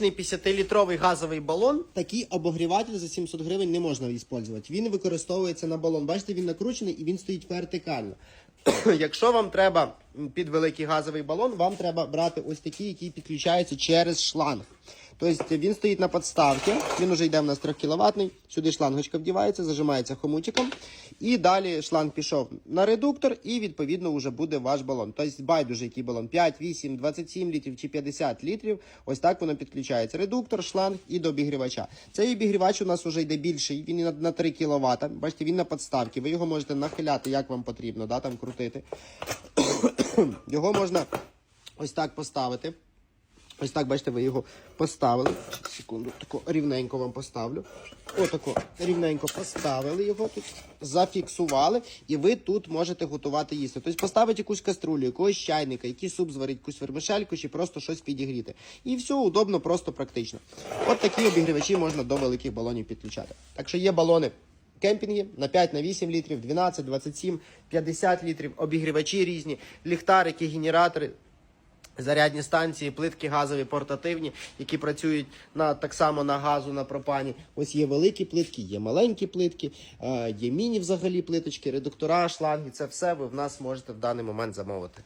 50-літровий газовий балон. Такий обогріватель за 700 гривень не можна використовувати. Він використовується на балон. Бачите, він накручений і він стоїть вертикально. Якщо вам треба під великий газовий балон, вам треба брати ось такий, який підключається через шланг. Тобто він стоїть на подставці, він вже йде в нас 3 кВт, сюди шлангочка вдівається, зажимається хомутиком. І далі шланг пішов на редуктор, і відповідно вже буде ваш балон. Тобто байдуже, який балон 5, 8, 27 літрів чи 50 літрів. Ось так воно підключається. Редуктор, шланг і до обігрівача. Цей обігрівач у нас вже йде більший, він на, на 3 кВт. Бачите, він на подставці. Ви його можете нахиляти, як вам потрібно, да, там крутити. Його можна ось так поставити. Ось так, бачите, ви його поставили. Секунду, тако рівненько вам поставлю. Отако рівненько поставили його тут, зафіксували, і ви тут можете готувати їсти. Тобто поставити якусь каструлю, якогось чайника, який суп зварить, якусь вермишельку чи просто щось підігріти. І все удобно, просто практично. От такі обігрівачі можна до великих балонів підключати. Так що є балони. Кемпінги на 5, на 8 літрів, 12, 27, 50 літрів, обігрівачі різні, ліхтарики, генератори, зарядні станції, плитки газові, портативні, які працюють на так само на газу, на пропані. Ось є великі плитки, є маленькі плитки, е, є міні взагалі плиточки, редуктора, шланги. Це все ви в нас можете в даний момент замовити.